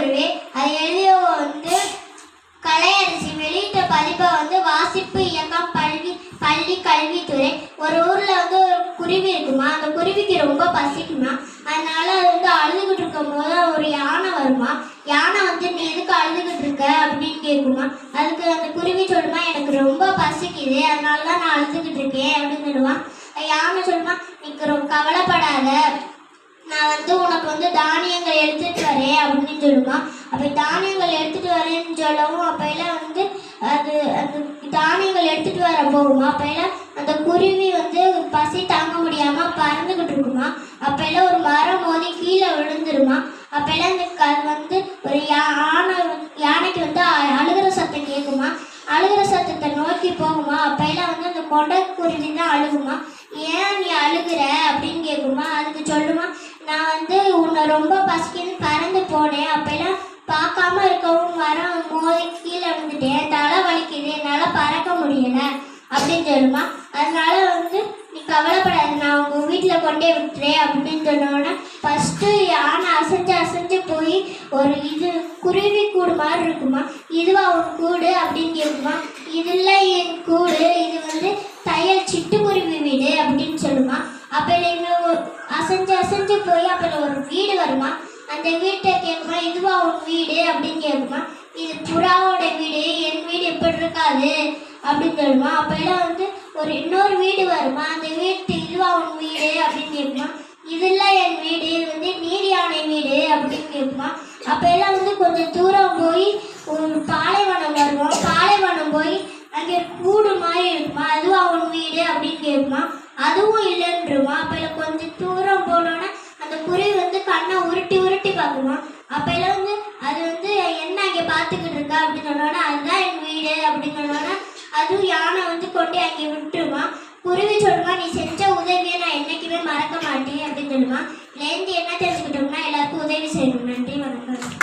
கொண்டை அது எழுதியவங்க வந்து கலையரசி வெளியிட்ட பதிப்பை வந்து வாசிப்பு இயக்கம் பள்ளி பள்ளி கல்வித்துறை. ஒரு ஊரில் வந்து ஒரு குருவி இருக்குமா? அந்த குருவிக்கு ரொம்ப பசிக்குமா? அதனால அது வந்து அழுதுகிட்டு இருக்கும் போது ஒரு யானை வருமா? யானை வந்து நீ எதுக்கு அழுதுகிட்டு இருக்க? அப்படின்னு கேட்குமா? அதுக்கு அந்த குருவி சொல்லுமா எனக்கு ரொம்ப பசிக்குது. அதனால தான் நான் அழுதுகிட்டு இருக்கேன். அப்படின்னு சொல்லுவான் யானை சொல்லுமா நீக்கு ரொம்ப கவலைப்படாத. வந்து தானியங்கள் எடுத்துட்டு வரேன் அப்படின்னு சொல்லுமா. அப்போ தானியங்கள் எடுத்துட்டு வரேன்னு சொல்லவும் அப்பையில வந்து அது அந்த தானியங்கள் எடுத்துட்டு வர போகுமா? அப்பையில அந்த குருவி வந்து பசி தாங்க முடியாம பறந்துகிட்டு இருக்குமா? அப்பையில ஒரு மரம் மோதி கீழே விழுந்துருமா? அப்போல்லாம் அந்த அது வந்து ஒரு யானை யானைக்கு வந்து அழுகிற சத்தம் கேட்குமா அழுகிற சத்தத்தை நோக்கி போகுமா? அப்பையில வந்து அந்த கொடக்குருவி குருவி தான் அழுகுமா? ஏன் நீ அழுகுற அப்படின்னு கேட்குமா உன்னை ரொம்ப பசிக்குன்னு பறந்து போனேன். அப்பெல்லாம் பார்க்காம இருக்கவும் மரம் மோதி கீழே விழுந்துட்டேன். தலை வலிக்குது என்னால் பறக்க முடியல அப்படின்னு சொல்லுமா. அதனால வந்து நீ கவலைப்படாது நான் உங்கள் வீட்டில் கொண்டே விட்டுறேன் அப்படின்னு சொன்னோடனே ஃபஸ்ட்டு யானை அசைஞ்சு அசைஞ்சு போய் ஒரு இது குருவி கூடு மாதிரி இருக்குமா. இதுவா உன் கூடு அப்படின்னு கேட்குமா இதில் என் கூ அசைஞ்சு அசைஞ்சு போய் அப்புறம் ஒரு வீடு வருமா? அந்த வீட்டை கேட்குமா இதுவா உன் வீடு? அப்படின்னு கேட்குமா. இது புறாவோட வீடு என் வீடு எப்படி இருக்காது? அப்படின்னு சொல்லுமா. அப்போ எல்லாம் வந்து ஒரு இன்னொரு வீடு வருமா? அந்த வீட்டு இதுவா உன் வீடு? அப்படின்னு கேட்குமா. இதெல்லாம் என் வீடு இது வந்து நீர் யானை வீடு. அப்படின்னு கேட்குமா. அப்போ எல்லாம் வந்து கொஞ்சம் தூரம் போய் ஒரு பாலைவனம் வருவோம் பாலைவனம் போய் அங்கே ஒரு கூடு மாதிரி இருக்குமா? அதுவா உன் வீடு? அப்படின்னு கேட்குமா. அதுவும் இல்லைன்றமா. அப்போ கொஞ்சம் தூரம் கண்ணை உருட்டி உருட்டி பார்க்குமா அப்போ எல்லாம் வந்து அது வந்து என்ன அங்கே பார்த்துக்கிட்டு இருக்கா அப்படின்னு சொன்னோன்னே அதுதான் என் வீடு அப்படின்னு சொன்னோன்னே அதுவும் யானை வந்து கொண்டு அங்கே விட்டுருமா? குருவி சொல்லுமா நீ செஞ்ச உதவியை நான் என்றைக்குமே மறக்க மாட்டேன் அப்படின்னு சொல்லுமா? இதுலேருந்து என்ன தெரிஞ்சுக்கிட்டோம்னா எல்லாருக்கும் உதவி செய்யணும்.